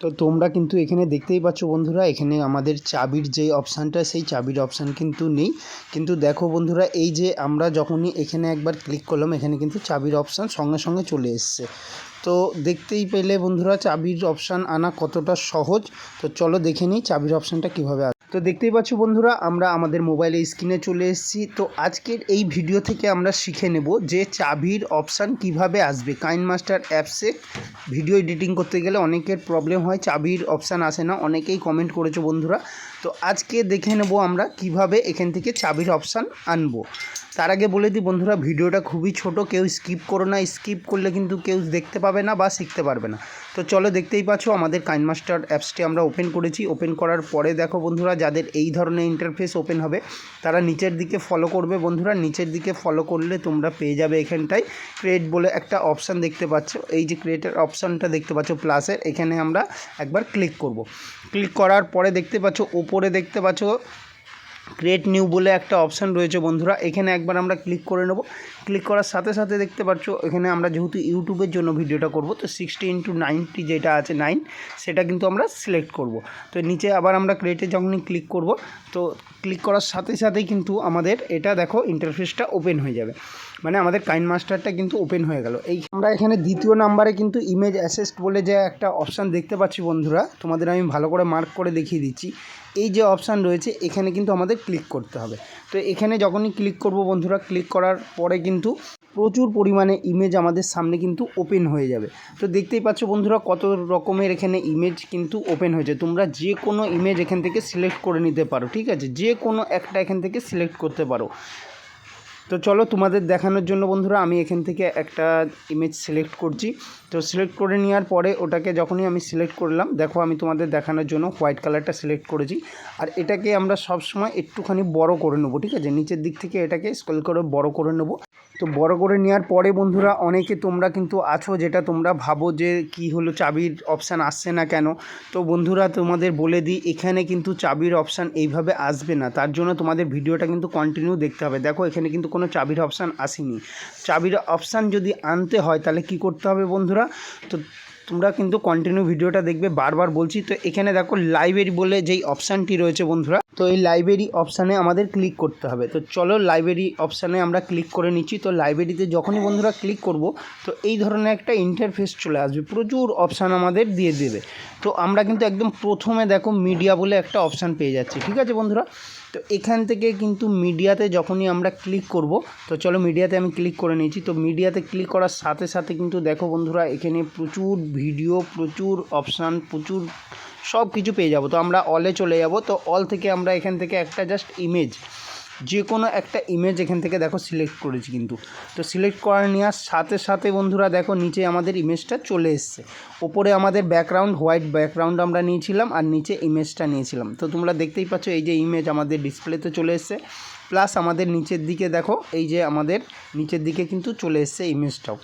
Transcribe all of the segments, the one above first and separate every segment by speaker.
Speaker 1: তো তোমরা কিন্তু এখানে দেখতেই পাচ্ছ বন্ধুরা, এখানে আমাদের চাবির যে অপশানটা, সেই চাবির অপশান কিন্তু নেই। কিন্তু দেখো বন্ধুরা, এই যে আমরা যখনই এখানে একবার ক্লিক করলাম, এখানে কিন্তু চাবির অপশান সঙ্গে সঙ্গে চলে এসছে। তো দেখতেই পেলে বন্ধুরা, চাবির অপশান আনা কতটা সহজ। তো চলো দেখে নিই চাবির অপশানটা কীভাবে তো দেখতেই পাচ্ছ বন্ধুরা, আমরা আমাদের মোবাইলে স্ক্রিনে চলে এসেছি। তো আজকের এই ভিডিও থেকে আমরা শিখে নেব যে চাবির অপশান কীভাবে আসবে। কাইন মাস্টার অ্যাপসে ভিডিও এডিটিং করতে গেলে অনেকের প্রবলেম হয়, চাবির অপশান আসে না। অনেকেই কমেন্ট করেছ বন্ধুরা। তো আজকে দেখে নেব আমরা কীভাবে এখান থেকে চাবির অপশান আনব। তার আগে বলে দিই, বন্ধুরা, ভিডিওটা খুবই ছোট, কেউ স্কিপ করো না। স্কিপ করলে কিন্তু কেউ দেখতে পাবে না বা শিখতে পারবে না। তো চলো দেখতেই পাচ্ছ, আমাদের কাইন মাস্টার অ্যাপসটি আমরা ওপেন করেছি। ওপেন করার পরে দেখো বন্ধুরা, যাদের এই ধরনের ইন্টারফেস ওপেন হবে, তারা নিচের দিকে ফলো করবে। বন্ধুরা, নিচের দিকে ফলো করলে তোমরা পেয়ে যাবে এখানটায় ক্রিয়েট বলে একটা অপশান দেখতে পাচ্ছ। এই যে ক্রিয়েটের অপশানটা দেখতে পাচ্ছ প্লাসের এখানে আমরা একবার ক্লিক করব। ক্লিক করার পরে দেখতে পাচ্ছ, ওপরে দেখতে পাচ্ছ ক্রিয়েট নিউ বলে একটা অপশান রয়েছে বন্ধুরা। এখানে একবার আমরা ক্লিক করে নেব। ক্লিক করার সাথে সাথে দেখতে পাচ্ছ, এখানে আমরা যেহেতু ইউটিউবের জন্য ভিডিওটা করব, তো সিক্সটি ইন্টু নাইনটি যেটা আছে নাইন সেটা কিন্তু আমরা সিলেক্ট করব। তো নিচে আবার আমরা ক্রিয়েটে যখনই ক্লিক করব, তো ক্লিক করার সাথে সাথেই কিন্তু আমাদের এটা দেখো ইন্টারফেসটা ওপেন হয়ে যাবে। মানে আমাদের কাইন মাস্টারটা কিন্তু ওপেন হয়ে গেল। এই আমরা এখানে দ্বিতীয় নাম্বারে কিন্তু ইমেজ অ্যাসেস্ট বলে যে একটা অপশান দেখতে পাচ্ছি বন্ধুরা, তোমাদের আমি ভালো করে মার্ক করে দেখিয়ে দিচ্ছি। এই যে অপশান রয়েছে, এখানে কিন্তু আমাদের ক্লিক করতে হবে। তো এখানে যখনই ক্লিক করব বন্ধুরা ক্লিক করার পরে কিন্তু প্রচুর পরিমাণে ইমেজ আমাদের সামনে কিন্তু ওপেন হয়ে যাবে। তো দেখতেই পাচ্ছ বন্ধুরা, কত রকমের এখানে ইমেজ কিন্তু ওপেন হয়েছে। তোমরা যে কোনো ইমেজ এখান থেকে সিলেক্ট করে নিতে পারো, ঠিক আছে? যে কোনো একটা এখান থেকে সিলেক্ট করতে পারো। তো চলো তোমাদের দেখানোর জন্য বন্ধুরা, আমি এখান থেকে একটা ইমেজ সিলেক্ট করছি। তো সিলেক্ট করে নেওয়ার পরে ওটাকে যখনই আমি সিলেক্ট করলাম, দেখো আমি তোমাদের দেখানোর জন্য হোয়াইট কালারটা সিলেক্ট করেছি। আর এটাকে আমরা সব সময় একটুখানি বড় করে নেব, ঠিক আছে? নিচের দিক থেকে এটাকে স্কেল করে বড় করে নেব। তো বড় করে নেওয়ার পরে বন্ধুরা, অনেকে তোমরা কিন্তু আছো যেটা তোমরা ভাবো যে কি হলো, চাবির অপশান আসছে না কেন? তো বন্ধুরা, তোমাদের বলে দিই, এখানে কিন্তু চাবির অপশান এইভাবে আসবে না। তার জন্য তোমাদের ভিডিওটা কিন্তু কন্টিনিউ দেখতে হবে। দেখো, এখানে কিন্তু কোনো চাবির অপশান আসেনি। চাবির অপশান যদি আনতে হয়, তাহলে কি করতে হবে বন্ধুরা? তো তোমরা কিন্তু কন্টিনিউ ভিডিওটা দেখবে, বারবার বলছি। তো এখানে দেখো লাইব্রেরি বলে যেই অপশানটি রয়েছে বন্ধুরা তো এই লাইব্রেরি অপশানে আমাদের ক্লিক করতে হবে। তো চলো লাইব্রেরি অপশানে আমরা ক্লিক করে নিচ্ছি। তো লাইব্রেরিতে যখনই বন্ধুরা ক্লিক করব, তো এই ধরনের একটা ইন্টারফেস চলে আসবে। প্রচুর অপশান আমাদের দিয়ে দেবে। তো আমরা কিন্তু একদম প্রথমে দেখো মিডিয়া বলে একটা অপশান পেয়ে যাচ্ছি। ঠিক আছে বন্ধুরা? তো এখান থেকে কিন্তু মিডিয়াতে যখনই আমরা ক্লিক করব, তো চলো মিডিয়াতে আমি ক্লিক করে নিয়েছি তো মিডিয়াতে ক্লিক করার সাথে সাথে কিন্তু দেখো বন্ধুরা, এখানে প্রচুর ভিডিও প্রচুর অপশান প্রচুর সব কিছু পেয়ে যাব। তো আমরা অলে চলে যাব। তো অল থেকে আমরা এখান থেকে একটা জাস্ট ইমেজ যে কোনো একটা ইমেজ এখান থেকে দেখো সিলেক্ট করেছি কিন্তু। তো সিলেক্ট করার নেওয়ার সাথে সাথে বন্ধুরা দেখো নিচে আমাদের ইমেজটা চলে এসছে। ওপরে আমাদের ব্যাকগ্রাউন্ড হোয়াইট ব্যাকগ্রাউন্ড আমরা নিয়েছিলাম আর নিচে ইমেজটা নিয়েছিলাম। তো তোমরা দেখতেই পাচ্ছ এই যে ইমেজ আমাদের ডিসপ্লেতে চলে এসছে। প্লাস আমাদের নিচের দিকে দেখো, এই যে আমাদের নিচের দিকে কিন্তু চলে এসছে ইমেজটাও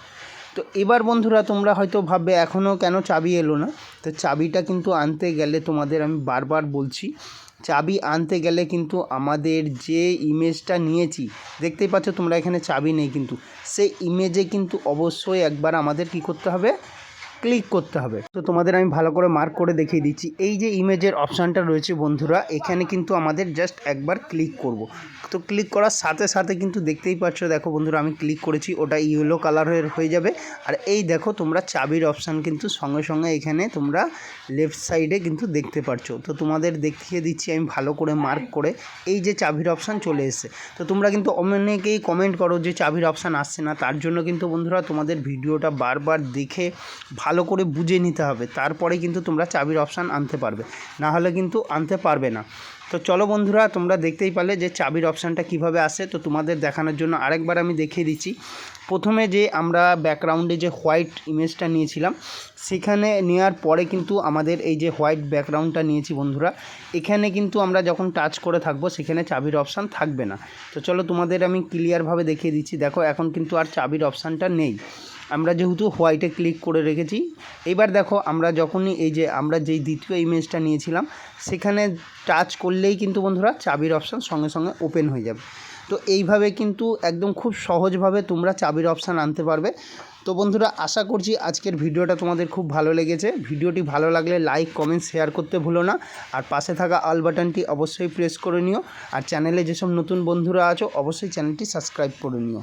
Speaker 1: তো এবার বন্ধুরা তোমরা হয়তো ভাববে এখনও কেন চাবি এলো না? তো চাবিটা কিন্তু আনতে গেলে তোমাদের আমি বারবার বলছি, চাবি আনতে গেলে কিন্তু আমাদের যে ইমেজটা নিয়েছি, দেখতেই পাচ্ছ তোমরা এখানে চাবি নেই কিন্তু, সেই ইমেজে কিন্তু অবশ্যই একবার আমাদের কি করতে হবে? ক্লিক করতে হবে। তো তোমাদের আমি ভালো করে মার্ক করে দেখিয়ে দিচ্ছি। এই যে ইমেজের অপশানটা রয়েছে বন্ধুরা, এখানে কিন্তু আমাদের জাস্ট একবার ক্লিক করব। তো ক্লিক করার সাথে সাথে কিন্তু দেখতেই পাচ্ছ, দেখো বন্ধুরা আমি ক্লিক করেছি, ওটা ইয়েলো কালারের হয়ে যাবে। আর এই দেখো তোমরা চাবির অপশান কিন্তু সঙ্গে সঙ্গে এখানে তোমরা লেফট সাইডে কিন্তু দেখতে পাচ্ছ তো তোমাদের দেখিয়ে দিচ্ছি আমি ভালো করে মার্ক করে। এই যে চাবির অপশান চলে এসেছে। তো তোমরা কিন্তু অনেকেই কমেন্ট করো যে চাবির অপশান আসছে না। তার জন্য কিন্তু বন্ধুরা তোমাদের ভিডিওটা বারবার দেখে ভালো করে বুঝে নিতে হবে। তারপরে কিন্তু তোমরা চাবির অপশান আনতে পারবে। না হলে কিন্তু আনতে পারবে না। তো চলো বন্ধুরা, তোমরা দেখতেই পারলে যে চাবির অপশানটা কীভাবে আসে। তো তোমাদের দেখানোর জন্য আরেকবার আমি দেখিয়ে দিচ্ছি। প্রথমে যে আমরা ব্যাকগ্রাউন্ডে যে হোয়াইট ইমেজটা নিয়েছিলাম, সেখানে নেওয়ার পরে কিন্তু আমাদের এই যে হোয়াইট ব্যাকগ্রাউন্ডটা নিয়েছি বন্ধুরা, এখানে কিন্তু আমরা যখন টাচ করে থাকব, সেখানে চাবির অপশান থাকবে না। তো চলো তোমাদের আমি ক্লিয়ারভাবে দেখিয়ে দিচ্ছি। দেখো, এখন কিন্তু আর চাবির অপশানটা নেই। আমরা যেহেতু হোয়াইটে ক্লিক করে রেখেছি, এবার দেখো আমরা যখনই এই যে আমরা যেই দ্বিতীয় ইমেজটা নিয়েছিলাম, সেখানে টাচ করলেই কিন্তু বন্ধুরা চাবির অপশান সঙ্গে সঙ্গে ওপেন হয়ে যাবে। তো এইভাবে কিন্তু একদম খুব সহজভাবে তোমরা চাবির অপশান আনতে পারবে। তো বন্ধুরা আশা করছি আজকের ভিডিওটা তোমাদের খুব ভালো লেগেছে। ভিডিওটি ভালো লাগলে লাইক কমেন্ট শেয়ার করতে ভুলো না। আর পাশে থাকা অল বাটনটি অবশ্যই প্রেস করে নিও। আর চ্যানেলে যেসব নতুন বন্ধুরা আছো, অবশ্যই চ্যানেলটি সাবস্ক্রাইব করে নিও।